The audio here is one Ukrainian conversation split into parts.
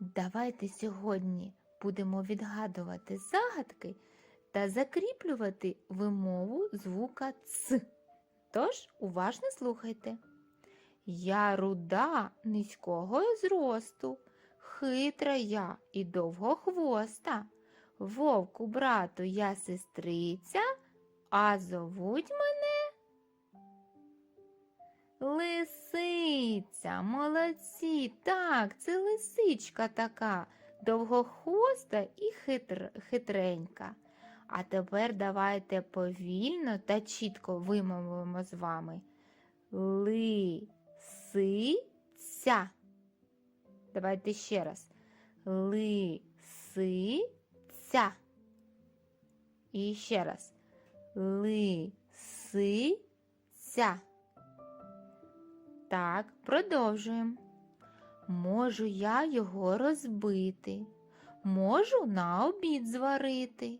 Давайте сьогодні будемо відгадувати загадки та закріплювати вимову звука Ц. Тож уважно слухайте. Я руда низького зросту, хитра я і довгохвоста. Вовку, брату, я сестриця, а зовуть мене Лисиця, молодці, так, це лисичка така, довгохвоста і хитр, хитренька. А тепер давайте повільно та чітко вимовимо з вами. Лисиця. Давайте ще раз. Лисиця. І ще раз. Лисиця. Так, продовжуємо. Можу я його розбити, можу на обід зварити.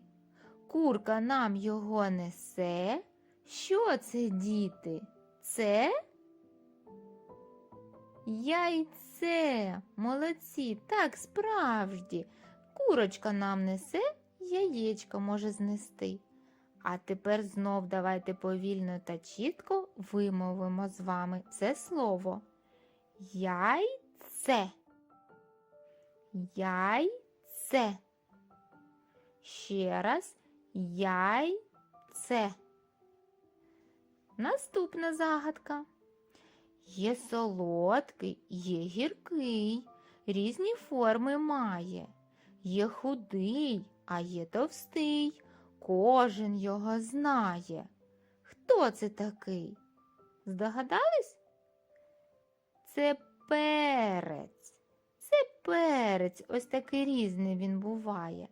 Курка нам його несе. Що це, діти? Це яйце. Молодці, так справді. Курочка нам несе, яєчко може знести. А тепер знов давайте повільно та чітко вимовимо з вами це слово. Яйце. Яйце. Ще раз яйце. Наступна загадка. Є солодкий, є гіркий, різні форми має. Є худий, а є товстий. Кожен його знає. Хто це такий? Здогадались? Це перець. Це перець, ось такий різний він буває.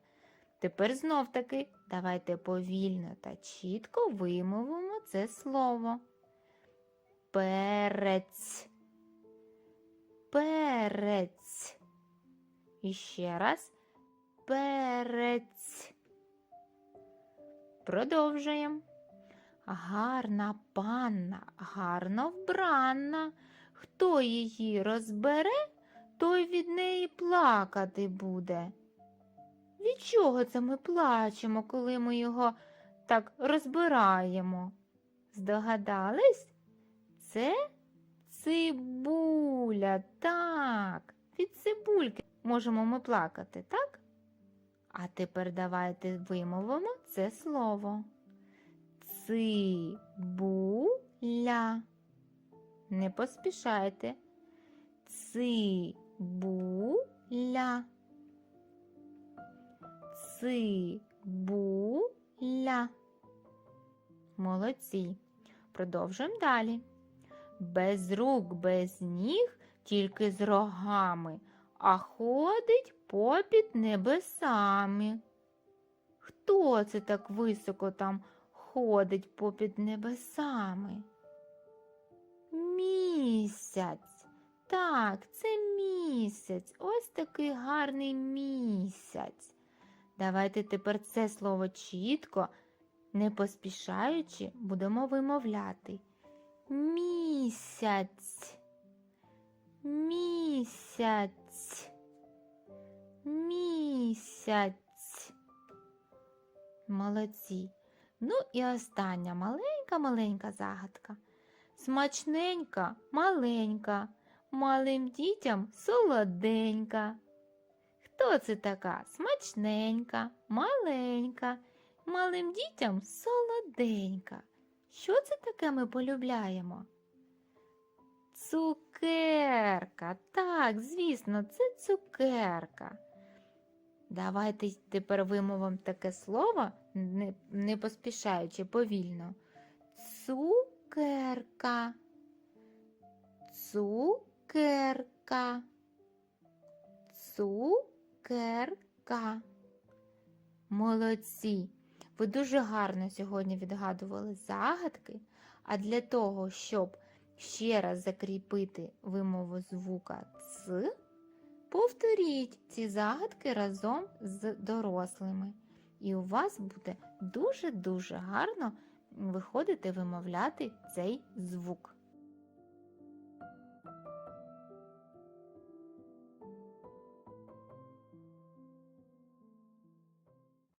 Тепер знов таки давайте повільно та чітко вимовимо це слово. Перець. Перець. І ще раз перець. Продовжуємо. Гарна панна, гарно вбранна. Хто її розбере, той від неї плакати буде. Від чого це ми плачемо, коли ми його так розбираємо? Здогадались? Це цибуля, так. Від цибульки можемо ми плакати, так? А тепер давайте вимовимо це слово. Цибуля. Не поспішайте. Цибуля. Цибуля. Молодці. Продовжуємо далі. Без рук, без ніг, тільки з рогами, а ходить попід небесами. Хто це так високо там ходить попід небесами? Місяць. Так, це місяць. Ось такий гарний місяць. Давайте тепер це слово чітко, не поспішаючи, будемо вимовляти. Місяць. Місяць. Місяць. Молодці. Ну і остання маленька-маленька загадка. Смачненька, маленька, малим дітям солоденька. Хто це така? Смачненька, маленька, малим дітям солоденька. Що це таке ми полюбляємо? Цукерка. Так, звісно, це цукерка. Давайте тепер вимовимо таке слово, не, не поспішаючи повільно. Цукерка. Цукерка. Цукерка. Молодці. Ви дуже гарно сьогодні відгадували загадки, а для того, щоб ще раз закріпити вимову звука Ц, повторіть ці загадки разом з дорослими. І у вас буде дуже-дуже гарно виходити вимовляти цей звук.